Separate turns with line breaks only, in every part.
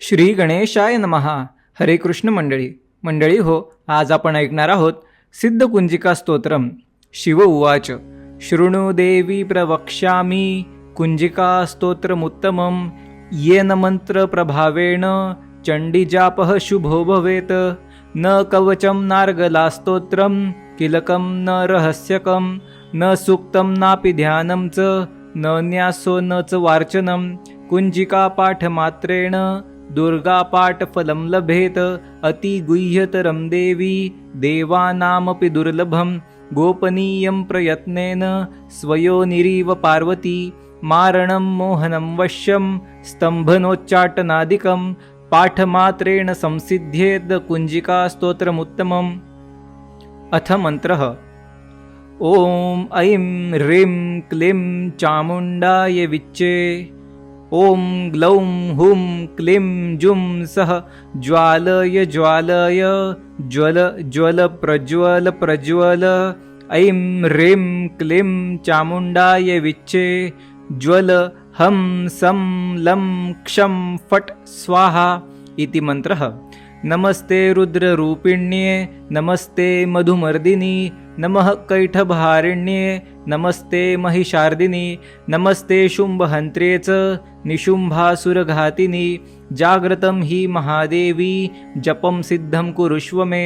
श्री गणेशाय नमहा. हरे कृष्ण मंडळी. मंडळी हो आज आपण ऐकणार आहोत सिद्धकुंजिका स्तोत्रम. शिव उवाच. शृणु देवी प्रवक्ष्यामि. कुंजिका स्तोत्रमुत्तमं येन मन्त्रप्रभावेण चण्डीजापः शुभो भवेत्. न कवचं नार्गलास्तोत्रं किलकं न रहस्यकं. न सूक्तं नापि ध्यानं च. न न्यासो न च वार्चनं. कुञ्जिकापाठमात्रेण दुर्गापाठफलं लभेत अतिगुह्यतरं देवी देवानामपि दुर्लभं गोपनीयं प्रयत्नेन स्वयोनिरीव पार्वती मारणं मोहनं वश्यं स्तम्भनोच्चाटनादिकं पाठमात्रेण संसिद्ध्येद् कुञ्जिकास्तोत्रमुत्तमम् अथ मन्त्रः। ॐ ऐं ह्रीं क्लीं चामुण्डाय विच्चे। ॐ ग्लौं हुं क्लीं जुं सः ज्वालय ज्वालय ज्वल ज्वल प्रज्वल प्रज्वल। ऐं ह्रीं क्लीं चामुण्डाय विच्चे ज्वल हं सं लं क्षं फट् स्वाहा इति मन्त्रः नमस्ते रुद्ररूपिण्ये नमस्ते मधुमर्दिनी नमः कैठभारिण्ये नमस्ते महिषार्दिनी नमस्ते शुम्भहन्त्रे च निशुम्भासुरघातिनी जाग्रतं हि महादेवी जपं सिद्धं कुरुष्व मे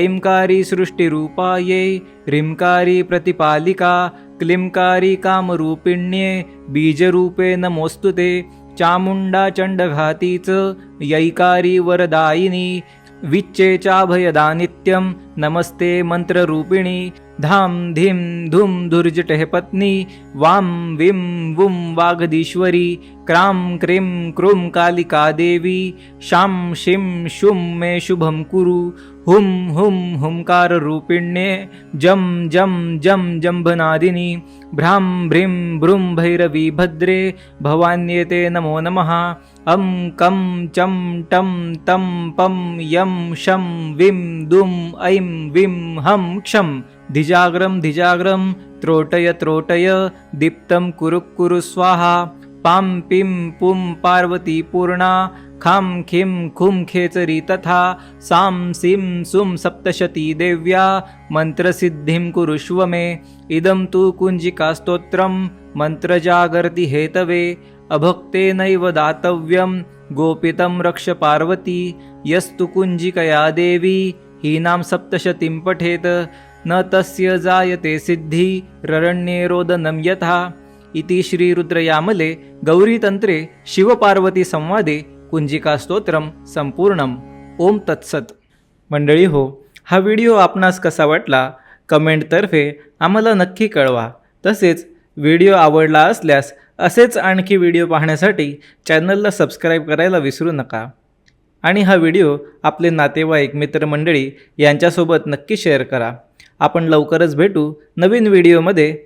ऐंकारी सृष्टिरूपायै ह्रींकारी प्रतिपालिका क्लिंकारी कामरूपिण्ये बीजरूपे नमोऽस्तु ते। चामुंडा चंडघातीच यैकारी वरदायिनी विच्चे चाभयदा नमस्ते मन्त्ररूपिणी धाम धीं धूम हे पत्नी। वां विं वुं वागदीश्वरी। क्रां क्रीं क्रूं कालिका देवी। शां शीं शुं मे शुभं कुरु। हुं हुं हुंकाररूपिण्ये जं जं जं जम्भनादिनी। भ्रां भ्रीं भ्रूं भैरवी भद्रे। भवान्येते नमो नमः। अं कं चं टं तं पं यं शं विं दुं ऐं विं हं क्षं। धिजाग्रं धिजाग्रं त्रोटय त्रोटय दीप्तं कुरु कुरु स्वाहा। पां पिं पुं पार्वती पूर्णा खां खिं खुं खेचरी तथा सां सिं सुं सप्तशती देव्या मन्त्रसिद्धिं कुरुष्व मे इदं तु कुञ्जिकास्तोत्रं मन्त्रजागर्ति हेतवे। अभक्तेनैव दातव्यं गोपितं रक्ष पार्वती। यस्तु कुञ्जिकया देवी। हीनां सप्तशतीं पठेत न तस्य जायते सिद्धी ररण्येरोदनं यथा। इति श्रीरुद्रयामले गौरीतन्त्रे शिवपार्वतीसंवादे कुंजिकास्तोत्रम संपूर्णम। ओम तत्सत। मंडळी हो हा व्हिडिओ आपणास कसा वाटला? कमेंटतर्फे आम्हाला नक्की कळवा। तसेच व्हिडिओ आवडला असल्यास असेच आणखी व्हिडिओ पाहण्यासाठी चॅनलला सबस्क्राईब करायला विसरू नका। आणि हा व्हिडिओ आपले नातेवाईक मित्रमंडळी यांच्यासोबत नक्की शेअर करा. आपण लवकरच भेटू नवीन व्हिडिओमध्ये.